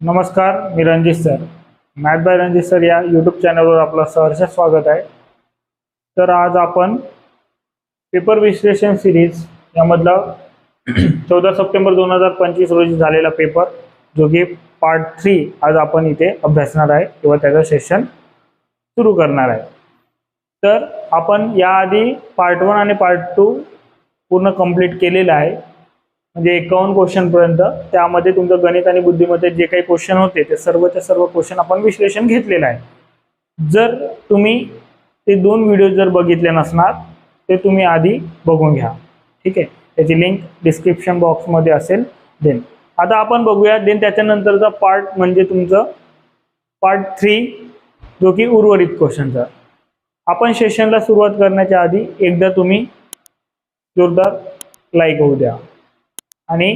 नमस्कार मी Ranjit sir. Math by Ranjit sir या YouTube चॅनलवर आपलं सहर्ष स्वागत आहे. तर आज आपण पेपर विश्लेषण सिरीज यामधला चौदा सप्टेंबर दोन हजार पंचवीस रोजी झालेला पेपर जो की पार्ट थ्री आज आपण इथे अभ्यासणार आहे किंवा त्याचं सेशन सुरू करणार आहे. तर आपण याआधी पार्ट वन आणि पार्ट टू पूर्ण कंप्लीट केलेलं आहे. म्हणजे एकावन्न क्वेश्चनपर्यंत त्यामध्ये तुमचं गणित आणि बुद्धिमत्तेत जे काही क्वेश्चन होते ते सर्वच्या सर्व क्वेश्चन आपण विश्लेषण घेतलेलं आहे. जर तुम्ही ते दोन व्हिडिओ जर बघितले नसणार ते तुम्ही आधी बघून घ्या. ठीक आहे? त्याची लिंक डिस्क्रिप्शन बॉक्समध्ये असेल देन. आता आपण बघूया देन त्याच्यानंतरचा पार्ट म्हणजे तुमचं पार्ट थ्री जो की उर्वरित क्वेश्चनचा आपण सेशनला सुरुवात करण्याच्या आधी एकदा तुम्ही जोरदार लाईक होऊ द्या. आणि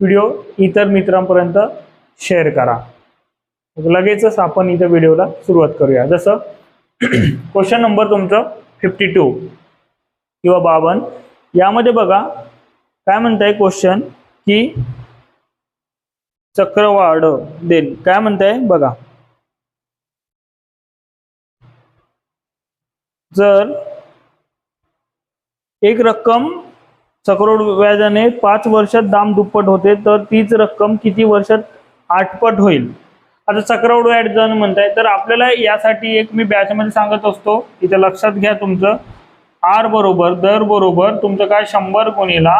व्हिडिओ इतर मित्रांपर्यंत शेअर करा. लगेचच आपण इथं व्हिडिओला सुरुवात करूया. जसं क्वेश्चन नंबर तुमचं फिफ्टी टू किंवा बावन. यामध्ये बघा काय म्हणताय क्वेश्चन की चक्रवाढ देन. काय म्हणताय? बघा. जर एक रक्कम चक्रवाढ व्याजाने पाच वर्षात दाम दुप्पट होते तर तीच रक्कम किती वर्षात आठपट होईल? आता चक्रवड व्याज जण म्हणताय तर आपल्याला यासाठी एक मी बॅचमध्ये सांगत असतो इथे लक्षात घ्या तुमचं. आर बरोबर दर बरोबर तुमचं काय शंभर गुणीला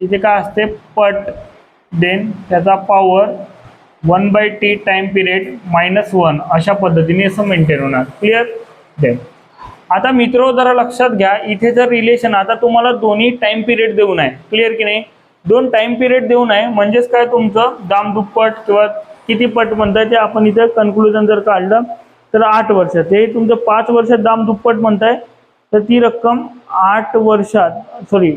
इथे काय असते पट देन त्याचा power one by T time period minus one अशा पद्धतीने असं मेंटेन होणार. Clear then. आता मित्र जरा लक्षात घ्या इथे जर रिलेशन आता तुम्हाला दोन्ही टाइम पिरियड देऊन आहे. क्लिअर की नाही? दोन टाइम पिरियड देऊन आहे म्हणजेच काय तुमचं? दाम दुप्पट किंवा किती पट म्हणताय ते आपण इथे कन्क्लुजन जर काढलं तर आठ वर्षात. हे तुमचं पाच वर्षात दाम दुप्पट म्हणताय तर ती रक्कम आठ वर्षात सॉरी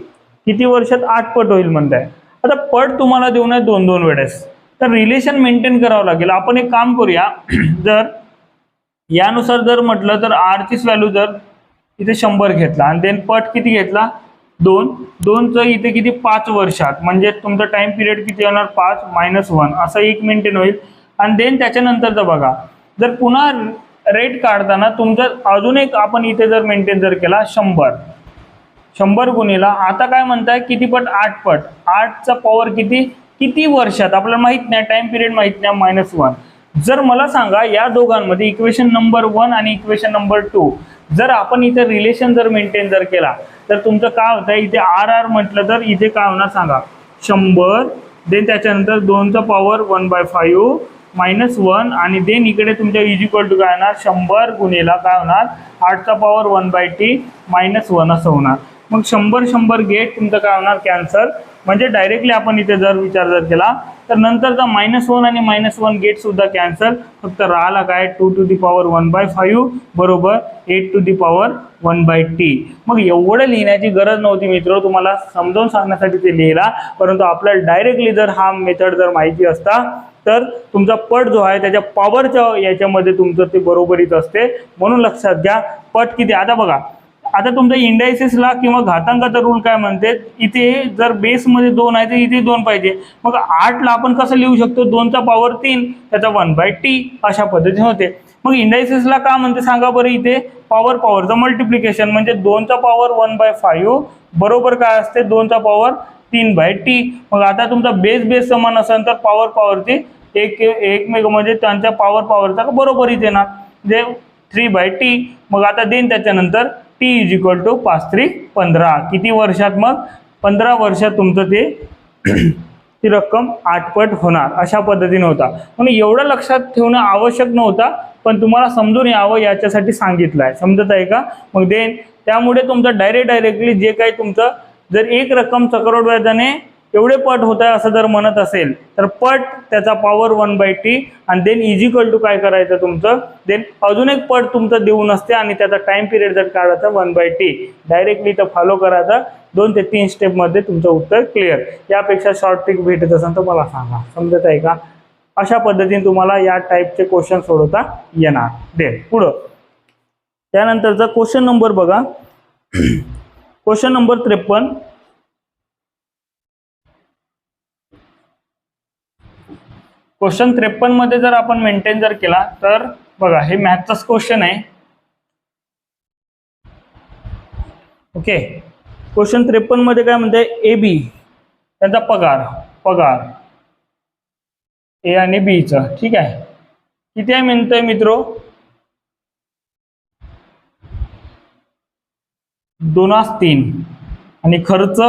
किती वर्षात आठ पट होईल म्हणताय. आता पट तुम्हाला देऊन आहे दोन दोन वेळेस. तर रिलेशन मेंटेन करावं लागेल. आपण एक काम करूया जर यानुसार जर म्हटलं तर आरचीच व्हॅल्यू जर इथे शंभर घेतला आणि देन पट किती घेतला? दोन. दोनचं इथे किती? पाच वर्षात. म्हणजे तुमचा टाइम पिरियड किती होणार? पाच मायनस वन असं एक मेंटेन होईल. आणि देन त्याच्यानंतरचं बघा. जर पुन्हा रेट काढताना तुमचं अजून एक आपण इथे जर मेंटेन जर केला शंभर. शंभर गुणीला आता काय म्हणताय? किती पट? आठ पट. आठचा पॉवर किती? किती वर्षात? आपल्याला माहीत नाही. टाइम पिरियड माहीत नाही. मायनस वन जर मला सांगा या दोघांमध्ये इक्वेशन नंबर वन आणि इक्वेशन नंबर टू जर आपण इथे रिलेशन जर मेंटेन जर केला तर तुमचं काय होतं? इथे आर आर म्हटलं तर इथे काय होणार सांगा? शंभर देन त्याच्यानंतर दोनचा power one by five minus one आणि देन इकडे तुमच्या इज इक्वल टू काय होणार? शंभर गुणेला काय होणार? आठचा power one by T minus one असं होणार. मग शंभर शंभर गेट तुमचं काय होणार? कॅन्सल म्हणजे डायरेक्टली आपण इथे जर विचार जर केला तर नंतरचा मायनस वन आणि मायनस वन गेट सुद्धा कॅन्सल फक्त राहिला काय? Two to the power one by five बरोबर? Eight to the power one by T मग एवढं लिहिण्याची गरज नव्हती मित्र तुम्हाला समजावून सांगण्यासाठी ते लिहिला. परंतु आपल्याला डायरेक्टली जर हा मेथड जर माहिती असता तर तुमचा पट जो आहे त्याच्या पॉवरच्या याच्यामध्ये तुमचं ते बरोबरीत असते. म्हणून लक्षात घ्या पट किती? आता बघा. आता तुमच्या इंडायसिसला किंवा घातांकाचा रूल काय म्हणते? इथे जर बेसमध्ये दोन आहे तर इथे दोन पाहिजे. मग आठला आपण कसं लिहू शकतो? दोनचा पॉवर तीन त्याचा वन बाय टी अशा पद्धतीने होते. मग इंडायसिसला का म्हणते? सांगा बरं इथे. पॉवर पॉवरचं मल्टिप्लिकेशन म्हणजे दोनचा पॉवर वन बाय फाईव्ह बरोबर काय असते? दोनचा पॉवर तीन बाय टी मग आता तुमचा बेस बेस समान असेल तर पॉवर पॉवरची एक एकमेक म्हणजे त्यांच्या पॉवर पॉवरचा बरोबरीच येणार. जे थ्री बाय टी मग आता देईन त्याच्यानंतर टी इज इक्वल टू पाच थ्री पंधरा. किती वर्षात मग? पंधरा वर्षात तुमचं ते ती रक्कम आठपट होणार. अशा पद्धतीने होता. म्हणून एवढं लक्षात ठेवणं आवश्यक नव्हता पण तुम्हाला समजून यावं याच्यासाठी सांगितलं आहे समजत आहे का? मग देन त्यामुळे तुमचं डायरेक्ट डायरेक्टली जे काही तुमचं जर एक रक्कम चक्रवाढ व्याजाने एवढे पट होत आहे असं जर म्हणत असेल तर पट त्याचा पॉवर वन बाय टी आणि देन इजिकल टू काय करायचं तुमचं? देन अजून एक पट तुमचं देऊन असते आणि त्याचा टाइम पिरियड जर काढायचा वन बाय टी डायरेक्टली तर फॉलो करायचा. दोन ते तीन स्टेपमध्ये तुमचं उत्तर क्लिअर यापेक्षा शॉर्ट ट्रिक भेटत असेल तर मला सांगा. समजत आहे का? अशा पद्धतीने तुम्हाला या टाईपचे क्वेश्चन सोडवता येणार. दे पुढं. त्यानंतरचा क्वेश्चन नंबर बघा. क्वेश्चन नंबर त्रेपन्न. क्वेश्चन त्रेपन्नमध्ये जर आपण मेंटेन जर केला तर बघा हे मॅथचाच क्वेश्चन आहे. ओके क्वेश्चन त्रेपन्नमध्ये काय म्हणते? ए बी त्यांचा पगार पगार. ए आणि बीचा ठीक आहे. किती आहे म्हणतोय मित्रो? दोनास तीन. आणि खर्च?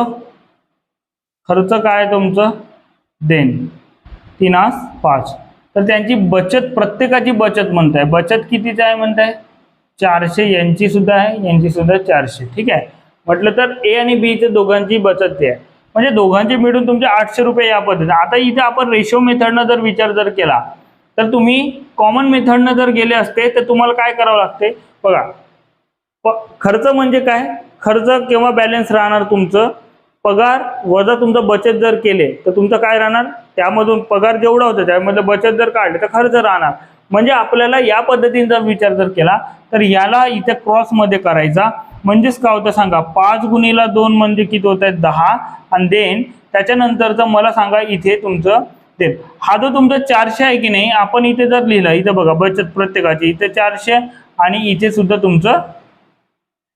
खर्च काय तुमचं? देन तीनास पाच. तर त्यांची बचत प्रत्येकाची बचत म्हणताय. बचत कितीचं आहे म्हणताय? चारशे यांची सुद्धा आहे यांची सुद्धा चारशे. ठीक आहे? म्हटलं तर ए आणि बीचे दोघांची बचत ते आहे. म्हणजे दोघांची मिळून तुमचे आठशे रुपये या पद्धतीने आता इथे आपण रेशो मेथडनं जर विचार जर केला तर तुम्ही कॉमन मेथडनं जर गेले असते तर तुम्हाला काय करावं लागते? बघा खर्च म्हणजे काय? खर्च केव्हा बॅलन्स राहणार तुमचं? पगार वजा तुमचं बचत जर केले तर तुमचं काय राहणार? त्यामधून पगार जेवढा होता त्यामधलं बचत जर काढले तर खर्च राहणार. म्हणजे आपल्याला या पद्धतीचा विचार जर केला तर याला इथे क्रॉसमध्ये करायचा. म्हणजेच काय होतं सांगा पाच गुणीला दोन म्हणजे किती होत आहेत? दहा. आणि देन त्याच्यानंतरचं मला सांगा इथे तुमचं देन हा जो तुमचा चारशे आहे की नाही आपण इथे जर लिहिलं इथे बघा बचत प्रत्येकाची इथे चारशे आणि इथे सुद्धा तुमचं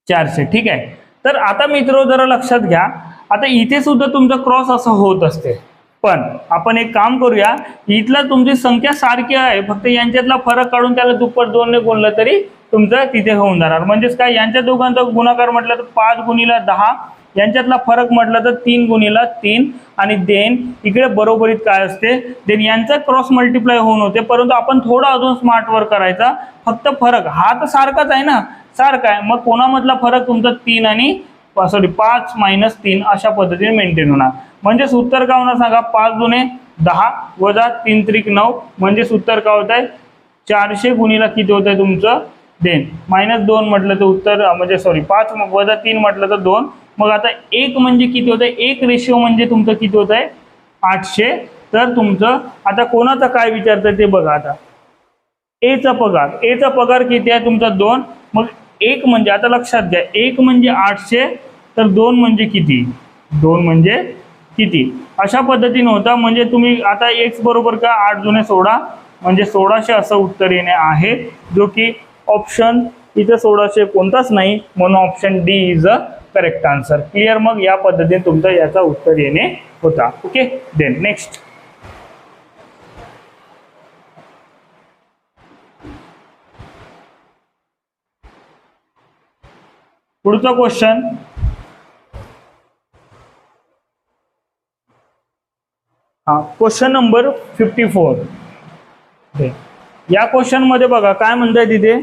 चारशे. ठीक आहे? तर आता मित्र जरा लक्षात घ्या. आता इथे सुद्धा तुमचं क्रॉस असं होत असते. पण आपण एक काम करूया इथला तुमची संख्या सारखी आहे फक्त यांच्यातला फरक काढून त्याला दुप्पट दोनने गुणलं तरी तुमचं तिथे होऊन जाणार. म्हणजेच काय यांच्या दोघांचा गुणाकार म्हटलं तर पाच गुणीला दहा यांच्यातला फरक म्हटलं तर तीन गुणीला तीन आणि देन इकडे बरोबरीत काय असते? देन यांचा क्रॉस मल्टिप्लाय होऊन होते परंतु आपण थोडा अजून स्मार्ट वर्क करायचा. फक्त फरक हा तर सारखाच आहे ना? सारखा आहे. मग कोणामधला फरक तुमचा तीन आणि सॉरी पाच मायनस तीन अशा पद्धतीने मेंटेन होणार. म्हणजेच उत्तर काय होणार सांगा? पाच दुने दहा वजा तीन त्रिक नऊ म्हणजेच उत्तर काय होत आहे चारशे गुणीला किती होत आहे तुमचं? देन. मायनस दोन म्हटलं तर उत्तर म्हणजे सॉरी पाच वजा तीन म्हटलं तर दोन. मग आता एक म्हणजे किती होत आहे एक रेशिओ म्हणजे तुमचं किती होत आहे आठशे. तर तुमचं आता कोणाचा काय विचारतं ते बघा आता. एचा पगार. एचा पगार किती आहे? तुमचा दोन. मग एक म्हणजे आता लक्षात घ्या एक म्हणजे आठशे तर दोन म्हणजे किती? दोन म्हणजे किती? अशा पद्धतीने होता म्हणजे तुम्ही आता एक्स बरोबर का आठ जुने सोळा म्हणजे सोळाशे असं उत्तर येणे आहे जो की ऑप्शन इथे सोळाशे कोणताच नाही म्हणून option D is a correct answer clear मग? या पद्धतीने तुमचं याचा उत्तर येणे होता. ओके देन नेक्स्ट पुढचा क्वेश्चन हा क्वेश्चन नंबर फिफ्टी फोर या क्वेश्चनमध्ये बघा काय म्हणताय तिथे?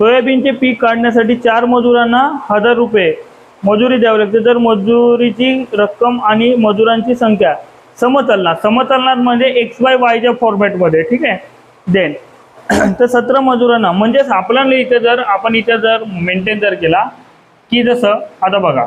सोयाबीनचे पीक काढण्यासाठी चार मजुरांना हजार रुपये मजुरी द्यावी लागते. तर मजुरीची रक्कम आणि मजुरांची संख्या समतलनात. समतलनात म्हणजे एक्स वाय वायच्या फॉर्मॅटमध्ये ठीक आहे? देन तर सतरा मजुरांना म्हणजेच आपल्याला इथे जर आपण इथे जर मेंटेन जर केला की जसं आता बघा.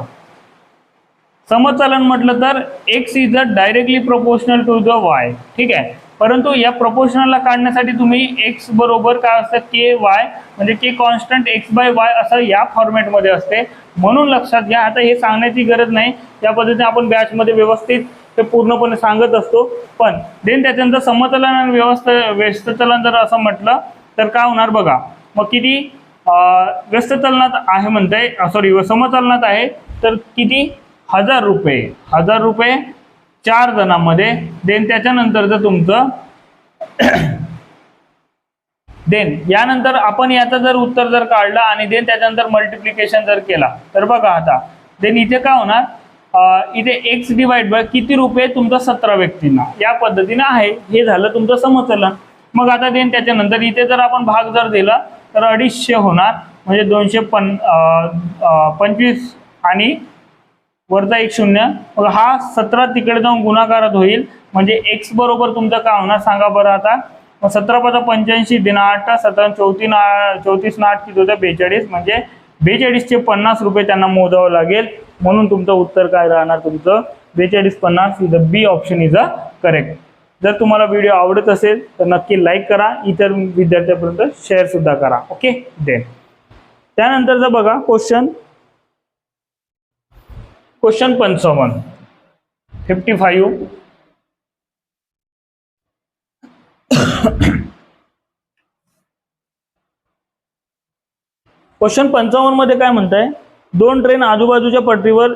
समचलन म्हटलं तर X is a directly proportional to the Y ठीक आहे? परंतु या प्रोपोर्शनलला काढण्यासाठी तुम्ही एक्स बरोबर काय असतं? के वाय म्हणजे K constant X by Y असं या फॉर्मॅटमध्ये असते. म्हणून लक्षात घ्या आता हे सांगण्याची गरज नाही. या पद्धतीने आपण बॅचमध्ये व्यवस्थित ते पूर्णपणे सांगत असतो. पण देन त्याच्यानंतर समतलन आणि व्यवस्थ व्यस्तचलन जर असं म्हटलं तर काय होणार बघा? मग किती व्यस्त चलनात आहे म्हणताय सॉरी समचलनात आहे तर किती? हजार रुपये. हजार रुपये चार जणांमध्ये. देन त्याच्यानंतरचं तुमचं देन यानंतर आपण याचं जर उत्तर जर काढलं आणि देन त्याच्यानंतर मल्टिप्लिकेशन जर केला तर बघा आता. देन इथे काय होणार? इथे एक्स डिवाइड बाय किती रुपये तुमचा सतरा व्यक्तींना? या पद्धतीने आहे. हे झालं तुमचं समचलन मग आता देन त्याच्यानंतर इथे जर आपण भाग जर दिला तर अडीचशे होणार. म्हणजे दोनशे पन पंचवीस आणि वरचा एक शून्य. मग हा सतरा तिकडे जाऊन गुणाकारात होईल. म्हणजे एक्स बरोबर तुमचं काय होणार सांगा बरं आता. मग सतरा पाच पंच्याऐंशी दिन आठ सतरा चौतीन चौतीस ना आठ किती होतं? बेचाळीस. म्हणजे बेचाळीसचे पन्नास रुपये त्यांना मोजावं लागेल. म्हणून तुमचं उत्तर काय राहणार तुमचं? बेचाळीस पन्नास is the B option is a correct जर तुम्हाला व्हिडिओ आवडत असेल तर नक्की लाईक करा. इतर विद्यार्थ्यांपर्यंत शेअर सुद्धा करा. ओके देन त्यानंतरचा बघा क्वेश्चन क्वेश्चन पंचावन्न. फिफ्टी फाईव्ह क्वेश्चन पंचावन्नमध्ये काय म्हणताय? दोन ट्रेन आजूबाजूच्या पटरीवर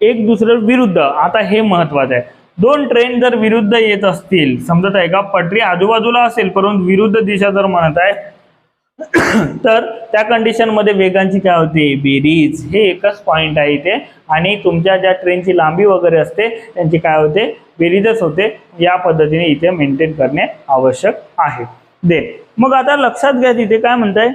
एक दुसऱ्या विरुद्ध. आता हे महत्वाचं आहे. दोन ट्रेन जर विरुद्ध येत असतील समजत आहे का पटरी आजूबाजूला असेल परंतु विरुद्ध दिशा जर म्हणत आहे तर त्या कंडिशनमध्ये वेगांची काय होते? बेरीज. हे एकच पॉइंट आहे इथे. आणि तुमच्या ज्या ट्रेनची लांबी वगैरे असते त्यांची काय होते? बेरीजच होते. या पद्धतीने इथे मेंटेन करणे आवश्यक आहे. दे मग आता लक्षात घ्या तिथे काय म्हणताय?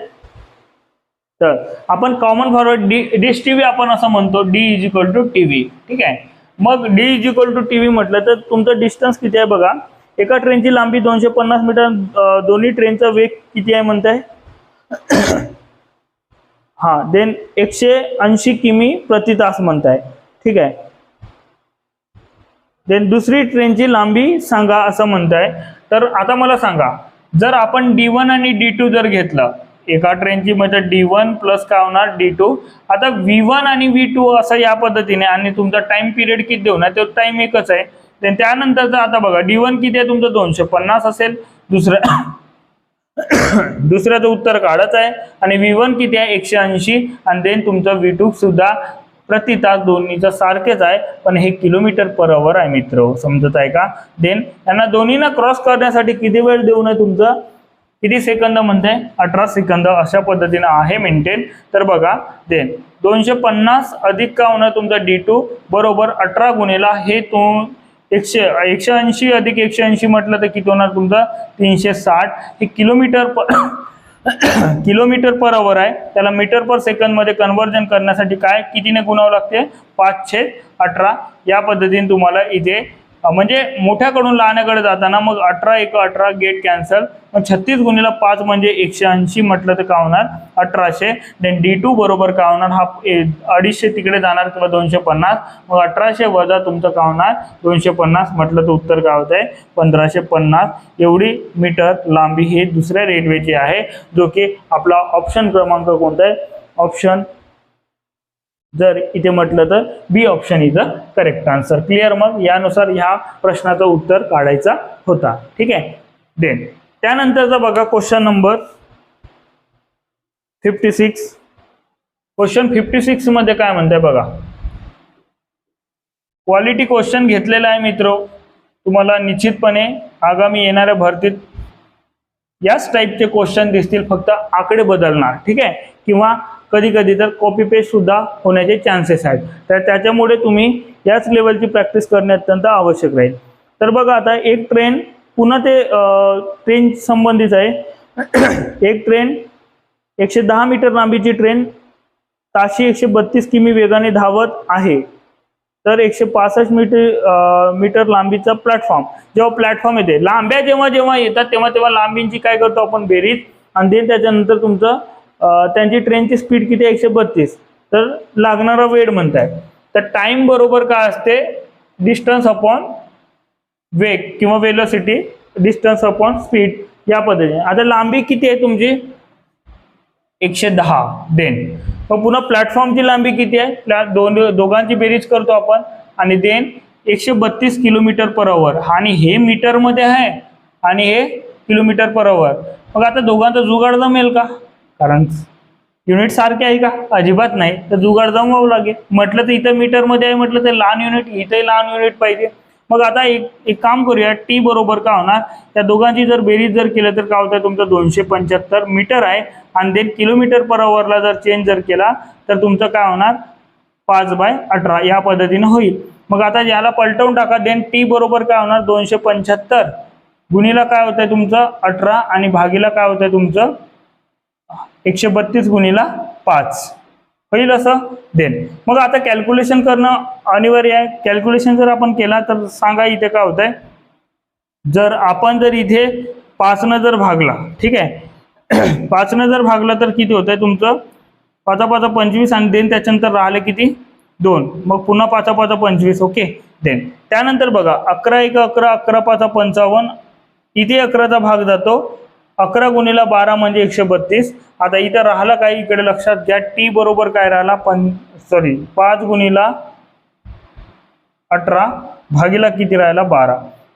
तर आपण common forward D dish T V आपण असं म्हणतो D is equal to T V ठीक आहे? मग D is equal to T V म्हटलं तर तुमचं डिस्टन्स किती आहे बघा? एका ट्रेनची लांबी दोनशे पन्नास मीटर दोन्ही ट्रेनचा वेग किती आहे म्हणताय? हा देन एकशे ऐंशी किमी प्रति तास म्हणताय. ठीक आहे? देन दुसरी ट्रेनची लांबी सांगा असं म्हणताय. तर आता मला सांगा जर आपण डी वन आणि डी टू जर घेतलं एका ट्रेनची म्हणजे डी वन प्लस काय होणार डी टू आता व्ही वन आणि व्ही टू असं या पद्धतीने आणि तुमचा टाइम पिरियड किती देऊ ना तो टाइम एकच आहे. Then त्यानंतरचं आता बघा डी वन किती आहे तुमचं? दोनशे पन्नास असेल. दुसरं दुसऱ्याचं उत्तर काढत आहे. आणि व्ही वन किती आहे? एकशे ऐंशी. आणि देन तुमचं व्ही टू सुद्धा प्रति तास दोन्हीचं सारखेच आहे. पण हे किलोमीटर पर अवर आहे मित्र हो. समजत आहे का? देन यांना दोन्हीना क्रॉस करण्यासाठी किती वेळ देऊ नये तुमचं? किती सेकंद म्हणते? अठरा सेकंद अशा पद्धतीनं आहे मेंटेन तर बघा देन दोनशे पन्नास अधिक का होणार तुमचा डी टू बरोबर अठरा गुणेला हे तो एकशे एकशे ऐंशी अधिक एकशे ऐंशी म्हटलं तर किती होणार तुमचं? तीनशे साठ. हे kilometre per kilometre per hour आहे. त्याला मीटर पर सेकंदमध्ये मध्ये करण्यासाठी काय कितीने गुणावं लागते? पाचशे अठरा. या पद्धतीने तुम्हाला इथे म्हणजे मोठ्याकडून लहानाकडे जाताना मग अठरा एक अठरा गेट कॅन्सल मग छत्तीस गुणीला पाच म्हणजे एकशे ऐंशी म्हटलं तर काय होणार अठराशे. देन डी टू बरोबर काय होणार हा ए- अडीचशे तिकडे जाणार किंवा दोनशे पन्नास. मग अठराशे वजा तुमचं काय होणार दोनशे पन्नास म्हटलं तर उत्तर काय होत आहे पंधराशे पन्नास. एवढी मीटर लांबी ही दुसऱ्या रेल्वेची आहे जो की आपला ऑप्शन क्रमांक कोणता आहे? ऑप्शन जर इथे म्हटलं तर B option is a correct answer clear मग? यानुसार ह्या प्रश्नाचं उत्तर काढायचा होता. ठीक आहे? देन त्यानंतरचा बघा question number fifty six question fifty सिक्समध्ये काय म्हणताय बघा? क्वालिटी क्वेश्चन घेतलेला आहे मित्र. तुम्हाला निश्चितपणे आगामी येणाऱ्या भरतीत याच टाईपचे क्वेश्चन दिसतील. फक्त आकडे बदलणार. ठीक आहे? किंवा कधी कधी तर कॉपी पेस्ट सुद्धा होण्याचे चान्सेस आहेत. तर त्याच्यामुळे तुम्ही याच लेवलची प्रॅक्टिस करणे अत्यंत आवश्यक राहील. तर बघा आता एक ट्रेन पुन्हा ते ट्रेन संबंधित आहे. एक ट्रेन एकशे दहा मीटर लांबीची ट्रेन ताशी एकशे बत्तीस किमी वेगाने धावत आहे. तर एकशे पासष्ट मीटर मीटर लांबीचा प्लॅटफॉर्म जेव्हा प्लॅटफॉर्म येते लांब्या जेव्हा जेव्हा येतात तेव्हा तेव्हा लांबींची काय करतो आपण बेरीज आणि देन त्याच्यानंतर तुमचं त्यांची ट्रेनची स्पीड किती आहे? एकशे बत्तीस. तर लागणारा वेळ म्हणताय. तर टाइम बरोबर काय असते? डिस्टन्स अपॉन वेग किंवा वेलोसिटी डिस्टन्स अपॉन स्पीड या पद्धतीने. आता लांबी किती आहे तुमची? एकशे दहा. देन. मग पुन्हा प्लॅटफॉर्मची लांबी किती आहे? प्लॅ दोन दोघांची बेरीज करतो आपण. आणि देन एकशे बत्तीस किलोमीटर पर अवर आणि हे मीटरमध्ये आहे. आणि हे किलोमीटर पर अवर मग आता दोघांचा जुगाड जमेल का? कारण युनिट सारखे आहे का? अजिबात नाही. तर जुगाड जमवावं लागेल. म्हटलं तर इथं मीटरमध्ये आहे म्हटलं तर लहान युनिट इथंही लहान युनिट पाहिजे. मग आता एक एक काम करूया. टी बरोबर काय होणार? त्या दोघांची जर बेरीज जर केलं तर काय होतं तुमचं दोनशे पंच्याहत्तर मीटर आहे. आणि देन किलोमीटर पर आवरला जर चेंज जर केला तर तुमचं काय होणार? पाच बाय अठरा. या पद्धतीनं होईल. मग आता याला पलटवून टाका. देन टी बरोबर काय होणार? दोनशे पंच्याहत्तर. गुणीला काय होतंय तुमचं? अठरा. आणि भागीला काय होतंय तुमचं? एकशे बत्तीस गुणीला पाच. होईल असं? देन. मग आता कॅल्क्युलेशन करणं अनिवार्य आहे. कॅल्क्युलेशन जर आपण केला तर सांगा इथे काय होतंय? जर आपण जर इथे पाचनं जर भागला ठीक आहे? पाचनं जर भागला तर किती होत आहे तुमचं? पाचा पाचा पंचवीस आणि देन त्याच्यानंतर राहिले किती? दोन. मग पुन्हा पाचा पाचा पंचवीस ओके? देन. त्यानंतर बघा अकरा एक अकरा अकरा पाचा पंचावन्न. इथे अकराचा भाग जातो. अकरा गुणीला बारा म्हणजे एकशे बत्तीस. आता इथं राहिला काय? इकडे लक्षात घ्या. टी बरोबर काय राहिला? पण सॉरी पाच गुणीला अठरा भागीला किती राहिला? बारा.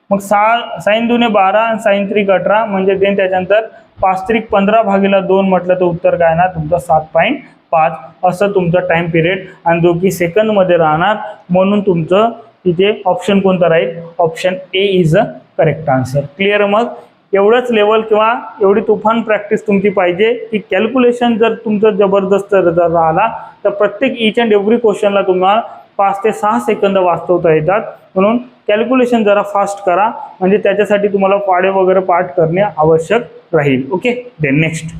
मग सहा साईन दुने बारा आणि साईन त्रिक अठरा म्हणजे देन त्याच्यानंतर पाच त्रिक पंधरा भागीला दोन म्हटलं तर उत्तर काय ना तुमचं सात पॉईंट पाच. असं तुमचं टाइम पिरियड आणि जो की सेकंदमध्ये राहणार म्हणून तुमचं तिथे ऑप्शन कोणता राहील? Option A is a correct answer clear मग? एवढंच लेवल किंवा एवढी तुफान प्रॅक्टिस तुमची पाहिजे. की कॅल्क्युलेशन जर तुमचं जबरदस्त जर राहिला तर प्रत्येक इच अँड एव्हरी क्वेश्चनला तुम्हाला पाच ते सहा सेकंद वाचवता येतात. म्हणून कॅल्क्युलेशन जरा फास्ट करा. म्हणजे त्याच्यासाठी तुम्हाला पाडे वगैरे पाठ करणे आवश्यक राहील. ओके देन नेक्स्ट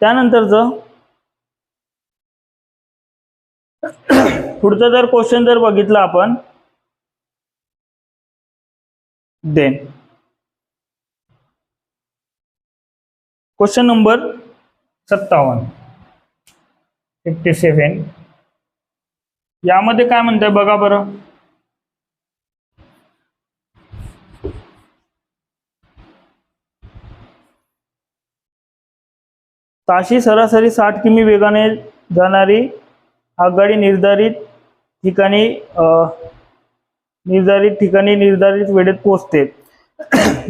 त्यानंतरचं पुढचं जर क्वेश्चन जर बघितलं आपण देन क्वेश्चन नंबर सत्तावन्न. फिफ्टी सेवन यामध्ये काय म्हणतंय बघा बरं. ताशी सरासरी साठ किमी वेगाने जाणारी आगगाडी निर्धारित ठिकाणी निर्धारित ठिकाणी निर्धारित वेळेत पोहोचते.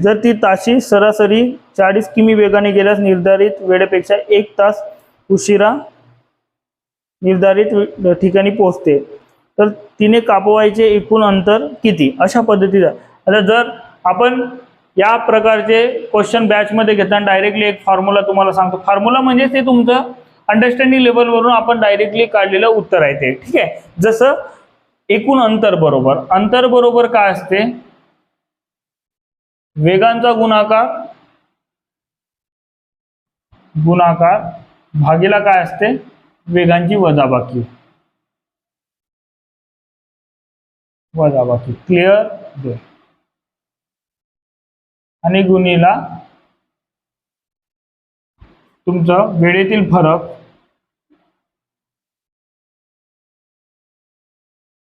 जर ती ताशी सरासरी चाळीस किमी वेगाने गेल्यास निर्धारित वेळेपेक्षा एक तास उशिरा निर्धारित ठिकाणी पोहोचते. तर तिने कापवायचे एकूण अंतर किती? अशा पद्धतीचा. आता जर आपण या प्रकारचे क्वेश्चन बॅचमध्ये घेताना डायरेक्टली एक फॉर्म्युला तुम्हाला सांगतो. फॉर्म्युला म्हणजे ते तुमचं अंडरस्टँडिंग लेवलवरून आपण डायरेक्टली काढलेलं उत्तर आहे ते. ठीक आहे? जसं एकूण अंतर बरोबर. अंतर बरोबर काय असते? वेगांचा गुणाकार गुणाकार भागीला काय असते? वेगांची वजाबाकी. वजाबाकी. क्लिअर आणि गुणीला तुमचं वेळेतील फरक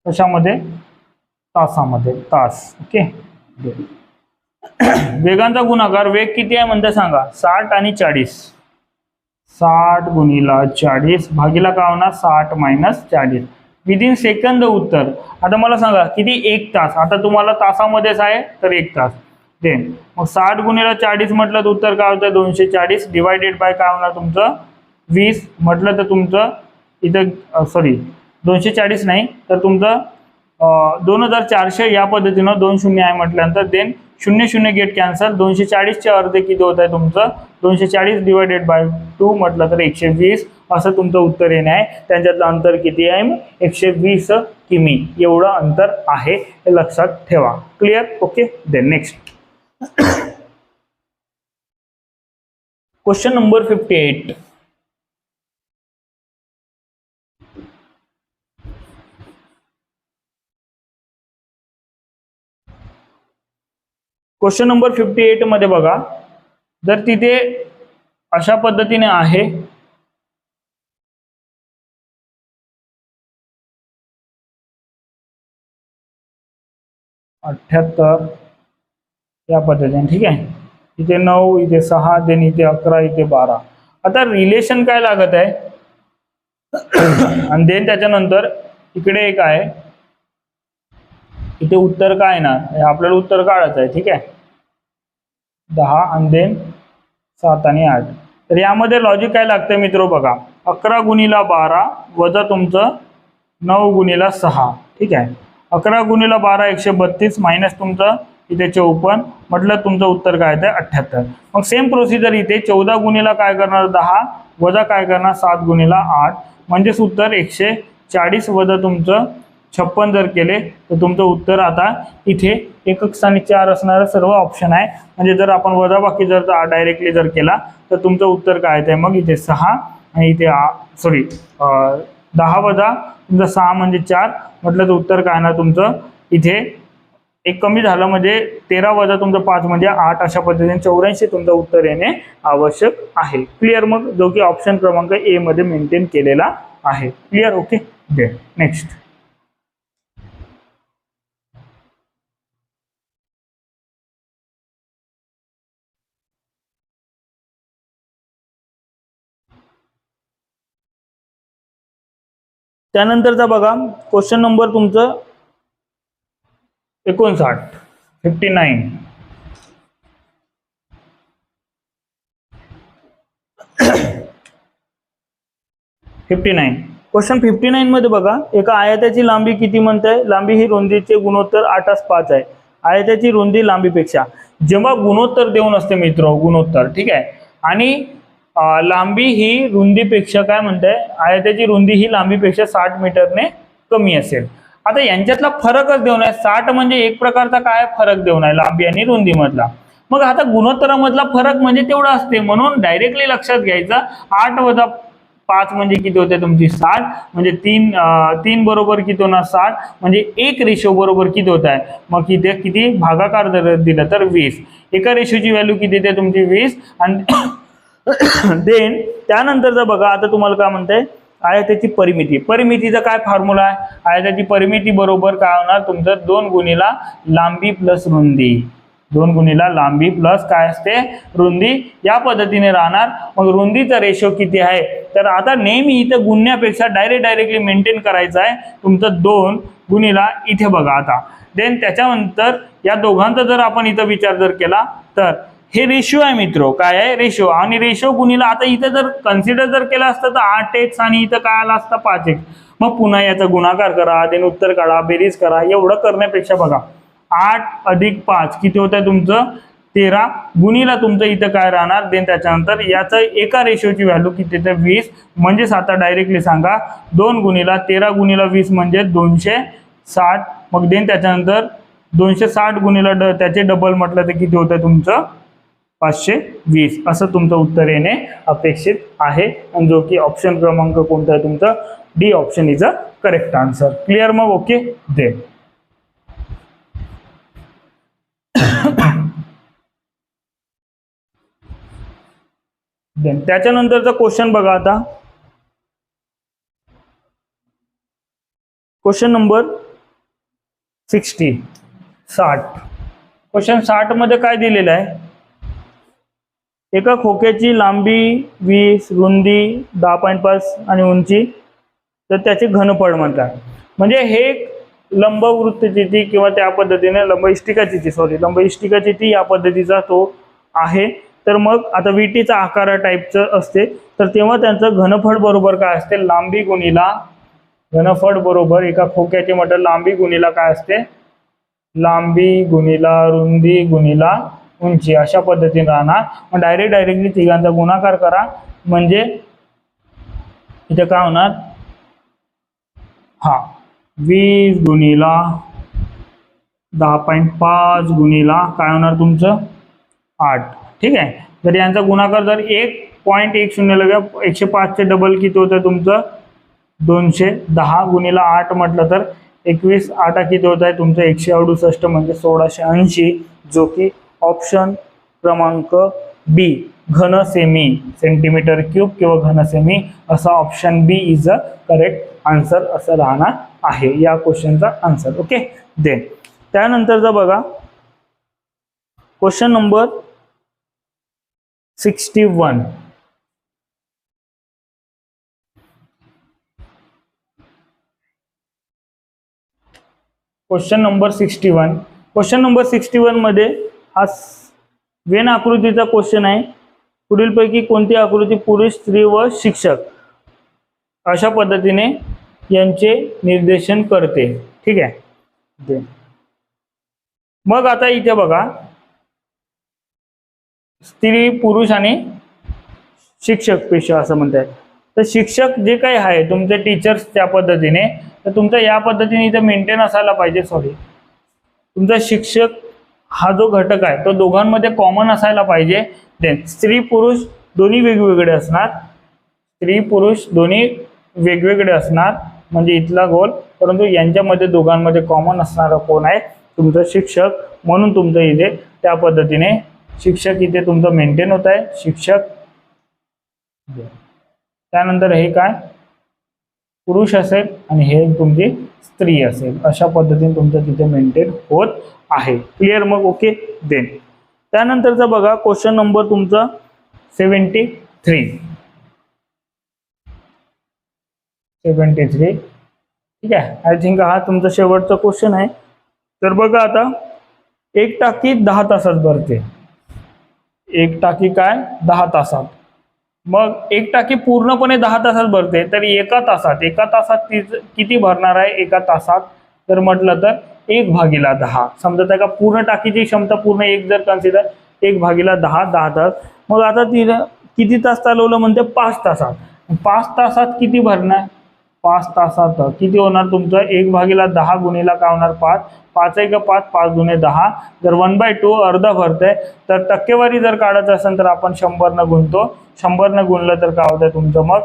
कशामध्ये? तासामध्ये. तास. ओके वेगांचा गुणाकार वेग किती आहे म्हणते सांगा. साठ आणि चाळीस. साठ गुणिला चाळीस भागीला का होणार? साठ मायनस चाळीस. विदिन सेकंद उत्तर. आता मला सांगा किती? एक तास. आता तुम्हाला तासामध्येच आहे तर एक तास. देन मग साठ गुणिला चाळीस म्हटलं तर उत्तर काय होतं? दोनशे चाळीस डिवायडेड बाय काय होणार तुमचं? वीस म्हटलं तर तुमचं इथं सॉरी दोनशे चाळीस नाही तर तुमचं दोन हजार चारशे या पद्धतीनं दोन शून्य आहे म्हटल्यानंतर देन शून्य शून्य गेट कॅन्सल. दोनशे चाळीसचे अर्धे किती होत आहे तुमचं? दोनशे चाळीस डिवायडेड बाय टू म्हटलं तर एकशे वीस. असं तुमचं उत्तर येणे आहे. त्यांच्यातलं अंतर किती आहे? एकशे वीस किमी. एवढं अंतर आहे. हे लक्षात ठेवा. Clear okay then next question number fifty eight question number fifty एटमध्ये बघा. जर तिथे अशा पद्धतीने आहे अठ्याहत्तर या पद्धतीने ठीक आहे? इथे नऊ इथे सहा देन इथे अकरा इथे बारा. आता रिलेशन काय लागत आहे? आणि देन त्याच्यानंतर इकडे एक आहे. इथे उत्तर काय ना आपल्याला उत्तर काढायचं आहे ठीक आहे? दहा आणि देन सात आणि आठ. तर यामध्ये लॉजिक काय लागतं मित्र बघा? अकरा गुणीला बारा वजा तुमचं नऊ गुणीला सहा. ठीक आहे? अकरा गुणीला बारा एकशे बत्तीस मायनस तुमचं इथे चौपन्न म्हटलं तुमचं उत्तर काय आहे अठ्ठ्याहत्तर मग सेम प्रोसिजर इथे चौदा गुणीला काय करणार? दहा. वजा काय करणार? सात गुणीला आठ. म्हणजेच उत्तर एकशे चाळीस वजा तुमचं छप्पन जर केले तर तुमचं उत्तर आता इथे एकक स्थानी चार असणारं सर्व ऑप्शन आहे. म्हणजे जर आपण वजाबाकी जर डायरेक्टली जर केला तर तुमचं उत्तर काय आहे मग इथे सहा आणि इथे सॉरी दहा वजा तुमचं सहा म्हणजे चार. म्हटलं तर उत्तर काय ना तुमचं? इथे एक कमी झालं म्हणजे तेरा वजा तुमचं पाच म्हणजे आठ. अशा पद्धतीने चौऱ्याऐंशी तुमचं उत्तर येणे आवश्यक आहे. क्लिअर मग? जो की ऑप्शन क्रमांक ए मध्ये मेंटेन केलेला आहे. क्लिअर ओके दे नेक्स्ट त्यानंतरचा बघा क्वेश्चन नंबर तुमचं एकोणसाठ fifty nine fifty nine question fifty nine मध्ये बघा एका आयताची लांबी किती म्हणताय? लांबी ही रुंदीचे गुणोत्तर आठास पाच आहे. आयताची रुंदी लांबीपेक्षा. जेव्हा गुणोत्तर देऊन असते मित्र गुणोत्तर ठीक आहे? आणि लांबी ही रुंदीपेक्षा काय म्हणताय आयताची रुंदी ही लांबीपेक्षा साठ मीटरने कमी असेल. आता यांच्यातला फरकच देऊन आहे. साठ म्हणजे एक प्रकारचा काय फरक देऊन आहे लांबी आणि रुंदीमधला. मग आता गुणोत्तरामधला फरक म्हणजे तेवढा असते. म्हणून डायरेक्टली लक्षात घ्यायचा आठ वजा पाच म्हणजे किती होते तुमची साठ? म्हणजे तीन तीन बरोबर किती होणार साठ? म्हणजे एक रेशो बरोबर किती होत आहे? मग किती किती? भागाकार दिला दिलं तर वीस. एका रेशोची व्हॅल्यू किती येते तुमची? वीस. आणि देन त्यानंतरचं बघा आता तुम्हाला काय म्हणतंय? आयताची परिमिती. परिमितीचा काय फॉर्म्युला आहे? आयताची परिमिती बरोबर काय होणार? तुमचं दोन गुणीला लांबी प्लस रुंदी. दोन गुणीला लांबी प्लस काय असते? रुंदी. या पद्धतीने राहणार. मग रुंदीचा रेशो किती आहे? तर आता नेहमी इथं गुन्ह्यापेक्षा डायरेक्ट डायरेक्टली मेंटेन करायचं आहे. तुमचं दोन गुणीला इथे बघा आता. देन त्याच्यानंतर या दोघांचा जर आपण इथं विचार जर केला तर हे रेशो आहे मित्र. काय आहे? रेशो आणि रेशो गुणीला आता इथं जर कन्सिडर जर केलं असतं तर आठ एक्स आणि इथं काय आलं असतं? पाच एक्स मग पुन्हा याचा गुणाकार करा देन उत्तर काढा बेरीज करा. एवढं करण्यापेक्षा बघा. आठ अधिक पाच. किती होत आहे तुमचं? तेरा. गुणीला तुमचं इथं काय राहणार? देन त्याच्यानंतर याचं एका रेशोची व्हॅल्यू किती तर वीस. म्हणजेच आता डायरेक्टली सांगा. दोन गुणीला तेरा गुणीला वीस म्हणजे दोनशे साठ. मग देन त्याच्यानंतर दोनशे साठ गुणीला ड त्याचे डबल म्हटलं तर किती होतं तुमचं? पाचशे वीस. असं तुमचं उत्तर येणे अपेक्षित आहे. आणि जो की ऑप्शन क्रमांक कोणता आहे तुमचा? D option is a correct answer clear मग? ओके दे त्याच्यानंतरचा क्वेश्चन बघा आता. क्वेश्चन नंबर सिक्स्टी साठ. क्वेश्चन साठमध्ये काय दिलेलं आहे? एका खोक्याची लांबी वीस रुंदी दहा पॉईंट पाच आणि उंची तर त्याचे घनफळ म्हणतात. म्हणजे हे एक लंबवृत्त किंवा त्या पद्धतीने लंब इष्टिकाचिती सॉरी लंब इष्टिकाचिती या पद्धतीचा तो आहे. तर मग आता विटीचा आकार टाईपचं असते. तर तेव्हा त्यांचं घनफळ बरोबर काय असते? लांबी गुणीला घनफळ बरोबर एका खोक्याचे म्हटलं लांबी गुणीला काय असते? लांबी गुणीला रुंदी गुणीला उंची अशा पद्धतीने राहणार. मग डायरेक्ट डायरेक्टली तिघांचा गुणाकार करा. म्हणजे इथे काय होणार? हा. वीस गुणीला दहा पॉईंट पाच गुणीला काय होणार तुमचं? आठ. ठीक आहे? तर यांचा गुणाकार जर एक पॉईंट एक शून्य लगा एकशे पाचचे डबल किती होतं तुमचं? दोनशे दहा गुणीला आठ म्हटलं तर एकवीस आठा किती होत आहे? तुमचं एकशे अडुसष्ट म्हणजे सोळाशे ऐंशी जो की ऑप्शन क्रमांक बी घन सेमी सेंटीमीटर क्यूब किंवा घन सेमी असा option B is a correct answer असं राहणार आहे. या क्वेश्चनचा आन्सर ओके देन त्यानंतरचा बघा question number sixty one question number sixty one question number sixty वनमध्ये हा वेन आकृतीचा क्वेश्चन आहे. पुढीलपैकी कोणती आकृती पुरुष स्त्री व शिक्षक? अशा पद्धतीने यांचे निर्देशन करते. ठीक आहे. मग आता इथे बघा. स्त्री पुरुष आणि शिक्षक पेशा असं म्हणतात तर शिक्षक जे काही आहे तुमचे टीचर्स त्या पद्धतीने तर तुमचं या पद्धतीने इथे मेंटेन असायला पाहिजे सॉरी तुमचा शिक्षक हा जो घटक आहे तो दोघांमध्ये कॉमन असायला पाहिजे. देन स्त्री पुरुष दोन्ही वेगवेगळे असणार. स्त्री पुरुष दोन्ही वेगवेगळे असणार. म्हणजे इथला गोल परंतु यांच्यामध्ये दोघांमध्ये कॉमन असणारा कोण आहे? तुमचं शिक्षक. म्हणून तुमचं इथे त्या पद्धतीने शिक्षक इथे तुमचं मेंटेन होत आहे. शिक्षक. त्यानंतर हे काय? पुरुष असेल आणि हे तुमची स्त्री असेल अशा पद्धतीने तुमचं तिथे मेंटेन होत आहे. क्लिअर मग ओके देन त्यानंतरचा बघा क्वेश्चन नंबर तुमचा सेवन्टी थ्री सेवन्टी थ्री ठीक आहे? आय थिंक हा तुमचा शेवटचा क्वेश्चन आहे. तर बघा आता एक टाकी दहा तासात भरते. एक टाकी काय? दहा तासात. मग एक टाकी पूर्णपणे दहा तासात भरते तर एका तासात एका तासात ती किती भरणार आहे? एका तासात. तर म्हटलं तर एक भागीला दहा. समजा त्या का? पूर्ण टाकीची क्षमता पूर्ण एक जर कन्सिडर एक भागीला दहा दहा तास. मग आता तिला किती तास चालवलं म्हणते? पाच तासात. पाच तासात किती भरणार? पाच तासात किती होणार तुमचं? एक भागीला दहा गुणीला काय होणार? पाच. पाच एक पाच पाच गुणे दहा. जर वन बाय टू अर्धा भरतंय तर टक्केवारी जर काढायचं असेल तर आपण शंभरनं गुणतो. शंभरनं गुणलं तर काय होतं तुमचं मग?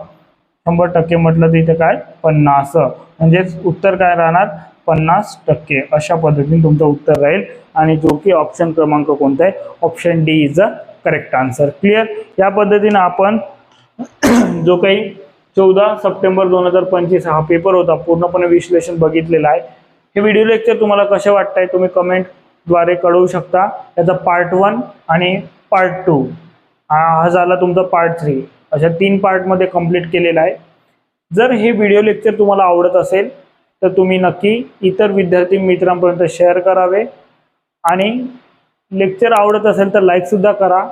शंभर टक्के म्हटलं तर इथे काय? पन्नास. म्हणजेच उत्तर काय राहणार? पन्नास टक्के. अशा पद्धतीने तुमचं उत्तर राहील. आणि जो की ऑप्शन क्रमांक कोणता आहे option D is a correct answer clear या पद्धतीनं आपण जो काही चौदा सप्टेंबर दोन हजार पंचवीस हा पेपर होता. पूर्णपणे विश्लेषण बघितलेलं आहे. हे व्हिडिओ लेक्चर तुम्हाला कसे वाटतंय तुम्ही कमेंटद्वारे कळवू शकता. याचा पार्ट वन आणि पार्ट टू हा हा झाला तुमचा पार्ट थ्री अशा तीन पार्टमध्ये कंप्लीट केलेला आहे. जर हे व्हिडिओ लेक्चर तुम्हाला आवडत असेल तर तुम्ही नक्की इतर विद्यार्थी मित्रांपर्यंत शेअर करावे. आणि लेक्चर आवडत असेल तर लाईकसुद्धा करा.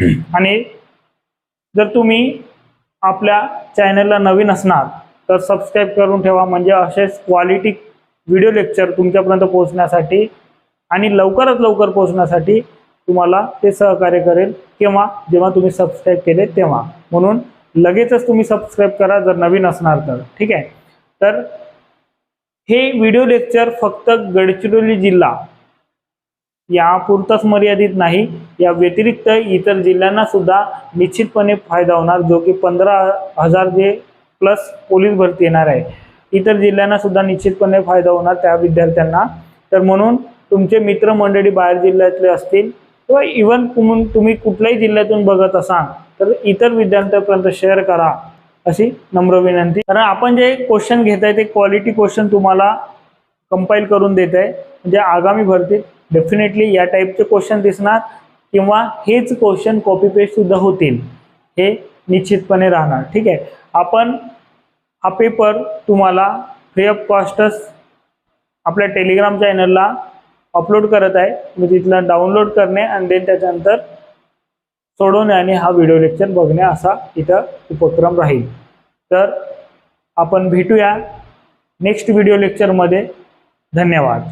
आणि जर तुम्ही आपल्या चॅनलला नवीन असणार तर सबस्क्राईब करून ठेवा. म्हणजे असेच क्वालिटी व्हिडिओ लेक्चर तुमच्यापर्यंत पोहोचण्यासाठी आणि लवकरात लवकर पोहोचण्यासाठी तुम्हाला ते सहकार्य करेल किंवा जेव्हा तुम्ही सबस्क्राईब केले तेव्हा. म्हणून लगेचच तुम्ही सबस्क्राईब करा जर नवीन असणार तर. ठीक आहे? तर हे व्हिडिओ लेक्चर फक्त गडचिरोली जिल्हा यापुरताच मर्यादित नाही. या व्यतिरिक्त इतर जिल्ह्यांना सुद्धा निश्चितपणे फायदा होणार जो की पंधरा हजार जे प्लस पोलीस भरती येणार आहे. इतर जिल्ह्यांना सुद्धा निश्चितपणे फायदा होणार त्या विद्यार्थ्यांना. तर म्हणून तुमचे मित्रमंडळी बाहेर जिल्ह्यातले असतील किंवा इवन तुम्ही कुठल्याही जिल्ह्यातून बघत असाल तर इतर विद्यार्थ्यांपर्यंत शेअर करा अशी नम्र विनंती. कारण आपण जे क्वेश्चन घेत आहे ते क्वालिटी क्वेश्चन तुम्हाला कंपाईल करून देत आहे. म्हणजे आगामी भरतीत डेफिनेटली या टाईपचे क्वेश्चन दिसणार किंवा हेच क्वेश्चन कॉपी पेस्ट सुद्धा होतील. हे निश्चितपणे राहणार. ठीक आहे? आपण हा पेपर तुम्हाला फ्री ऑफ कॉस्टच आपल्या टेलिग्राम चॅनलला अपलोड करत आहे. तुम्ही तिथला डाउनलोड करणे आणि देन त्याच्यानंतर सोडवणे आणि हा व्हिडिओ लेक्चर बघणे असा इथं उपक्रम राहील. तर आपण भेटूया नेक्स्ट व्हिडिओ लेक्चरमध्ये धन्यवाद.